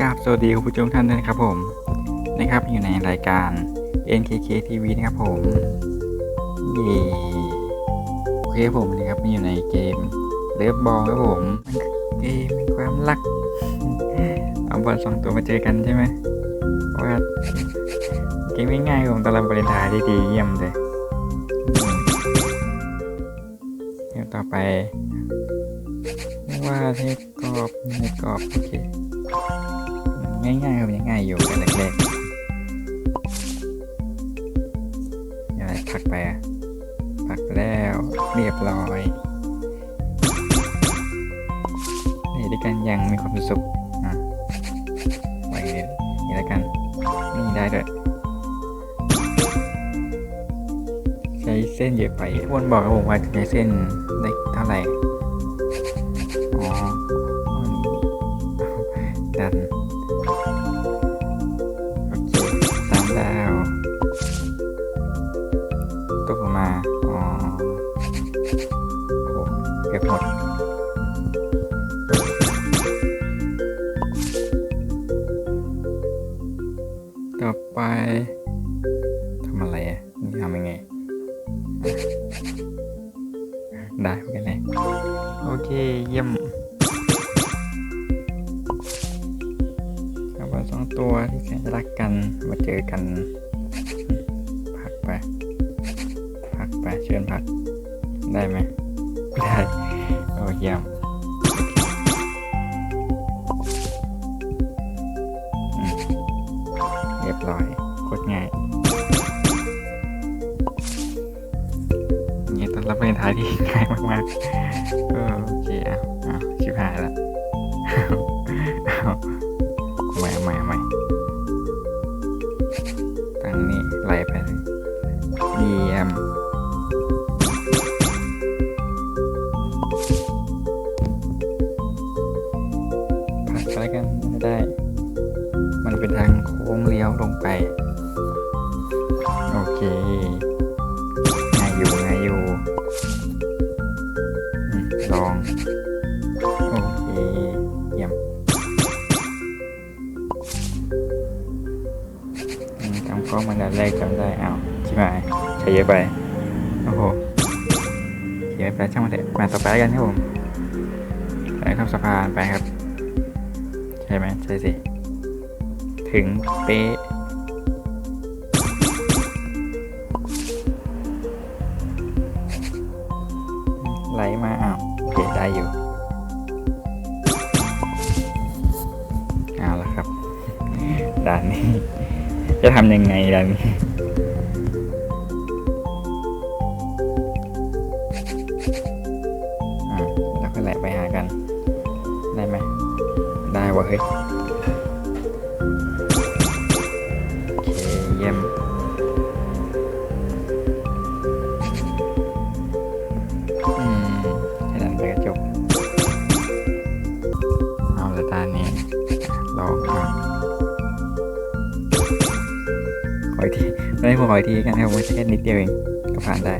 กราบสวัสดีคุณผู้ชมท่านด้วยนะครับผมนะครับอยู่ในรายการ NKK TV นะครับผมเย่โอเคผมนะครับมาอยู่ในเกมเลิฟบอลครับผมเกมความรักเอาบอลสองตัวมาเจอกันใช่ไหมว่าเกมง่ายๆผมตอนรับวาเลนไทน์ได้ดีเยี่ยมเลยเกมต่อไปว่าด ให้กรอบโอเค ง่ายๆครับยังง่ายอยู่แต่แรกๆอะไรพักไปอะพักแล้วเรียบร้อยนี่ด้วยกันยังมีความสุขอะไว้นี่แล้วกันนี่ได้ด้วยใช้เส้นเยอะไปวนบอกกับผมว่าจะใช้เส้นได้เท่าไหร่ ต่อไปทำอะไรอะนี่ทำยังไงอะได้เหมือนกันเลยโอเค เยี่ยมครับว่าสองตัวที่แสนจะรักกันมาเจอกัน พักไป พักไปเชิญพัก ได้ไหมได้ โอ้เยี่ยม ร้อยกดง่ายเนี่ตอนรับเป็นท้ายที่ง่ายมากๆเออโอเคอะอะชิบหายละใหม่ใหม่ใหม่ตั้งนี่ไล่ไปเลยเยี่ยม ไป โอเคง่ายอยู่ง่ายอยู่ลอง โอเคเยี่ยมจำข้อมันแรกจำได้อ้าวใช่ไหมใช้เยอะไป โอ้โหเยอะไปช่างมันเถอะมาต่อไปกันครับผมไปข้ามสะพานไปครับ ใช่ไหมใช่สิ ถึงเป๊ะ ไหลมาอ้าวโอเคได้อยู่เอาละครับด่านนี้ จะทำยังไงด่านนี้อ่าแล้วก็ไหลไปหากัน ได้ไหมได้วะเฮ้ย ช่ให้ผมขออีกทีกันครับผมแค่นิดเดียวเองก็ผ่านได้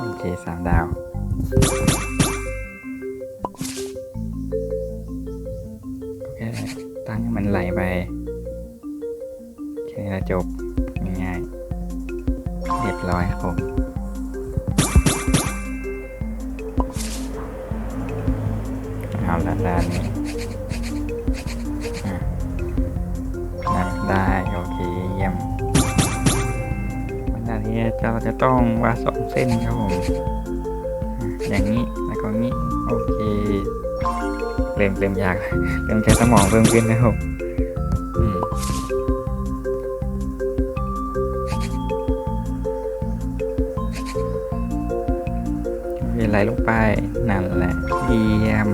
โอเคสามดาวโอเคตั้งให้มันไหลไป แค่นี้ละจบง่ายๆเรียบร้อยครับผมเอาละด้านนี้ เราจะต้องวาดสองเส้นครับผมอย่างนี้แล้วก็งี้โอเคเริ่มเริ่มยากเริ่มใช้สมองเพิ่มขึ้นนะครับผมอืมโอเคไหลลงไปนั่นแหละเยี่ยม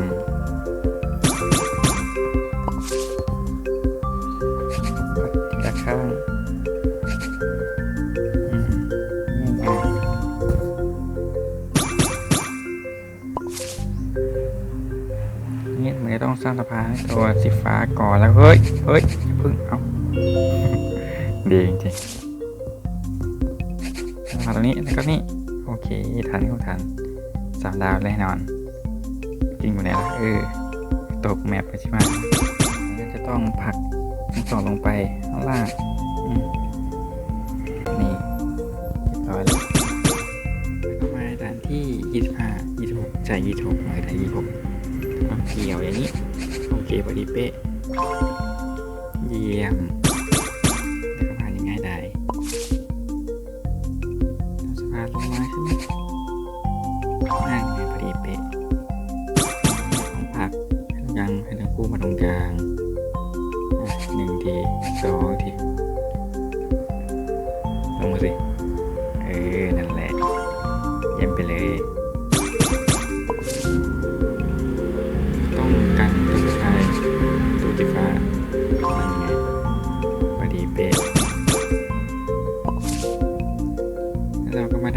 ข้างางสะพานตัวสีฟ้าก่อนแล้วเฮ้ยเฮ้ยเพึ่งเอาดีจริงๆมาตรงนี้แล้วก็นี่โอเคทันก็ทันสามดาวแน่นอน จริงอยู่ไหนล่ะเออตกแมปไปใช่ไหมจะต้องผลักทั้งสองลงไปข้างล่างนี่เรียบร้อยแล้วแล้วก็มาด่านที่ยี่สิบห้ายี่สิบหกใช่ยี่สิบหกมาด่ยี่สิบหกต้องเกี่ยวอย่างนี้ โอเคพอดีเป๊ะ เยี่ยมแล้วก็ผ่านยังไงได้ทำสะพานลงมาใช่ไหมนั่นไงพอดีเป๊ะของผักให้ตรงกลางให้ทั้งคู่มาตรงกลางหนึ่งทีสองทีลงมาสิ เออ นั่นแหละเยี่ยมไปเลย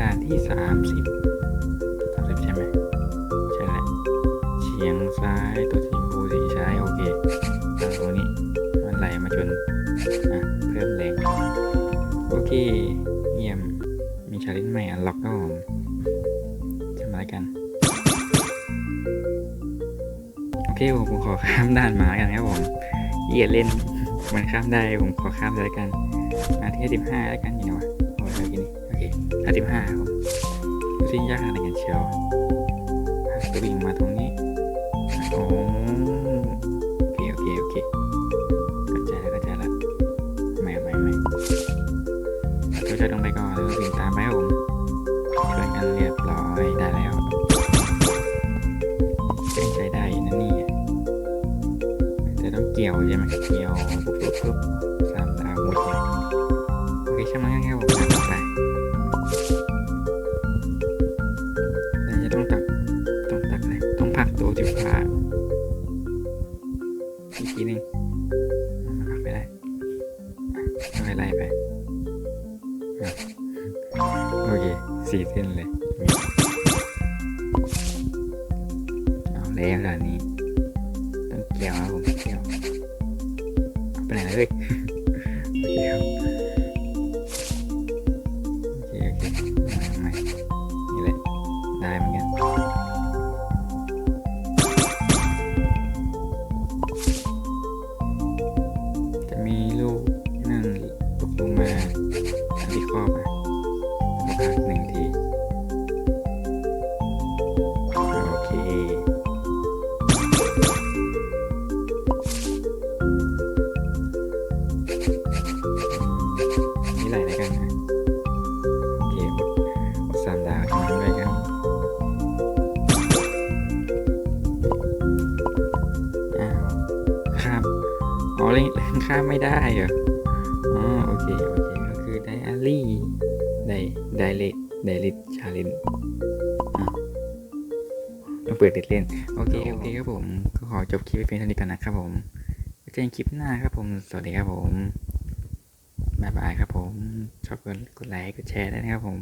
ราก็มาด่านที่สามสิบสามสิบใช่ไหมใช่แหละเฉียงซ้ายตัวสีชมพูสีซ้ายโอเคตรงนี้มันไหลมาจนอะเพิ่มแรงโอเคเยี่ยมมีชาเลนจ์ใหม่อันล็อกก็ผมทำอะไรกันโอเคผมขอข้ามด่านมาแล้วกันครับผมเหยียดเล่นมันข้ามได้ผมขอข้ามเลยกันมาที่สิบห้าแล้วกันอยู่นะวะ ห้าสิบห้าครับผมดูสิยากอะไรกันเชียวอะตัววิ่งมาตรงนี้โอ้โอเคโอเคโอเคเข้าใจแล้วเข้าใจแล้วไม่ไม่ไม่ตัวจะลงไปก่อนแล้วก็วิ่งตามไปครับผมช่วยกันเรียบร้อยได้แล้วเป็นใจได้นะนี่ยจะต้องเกี่ยวใช่ไหมเกี่ยวปุ๊บปุ๊บปุ๊บ เอาแล้วด่านนี้ ต้องเกี่ยวครับผมเกี่ยวไปไหนเลย เล่นข้ามไม่ได้เหรอ อ๋อโอเคโอเคก็คือไดอารี่ไดไดเลดไดเลดชาเลนต้องเปิดเด็ดเล่น โอเคโอเคครับผมก็ขอจบคลิปไว้เพียงเท่านี้ก่อนนะครับผมไว้เจอกันคลิปหน้าครับผม สวัสดีครับผมบายบายครับผม ชอบกดกดไลค์กดแชร์ได้นะครับผม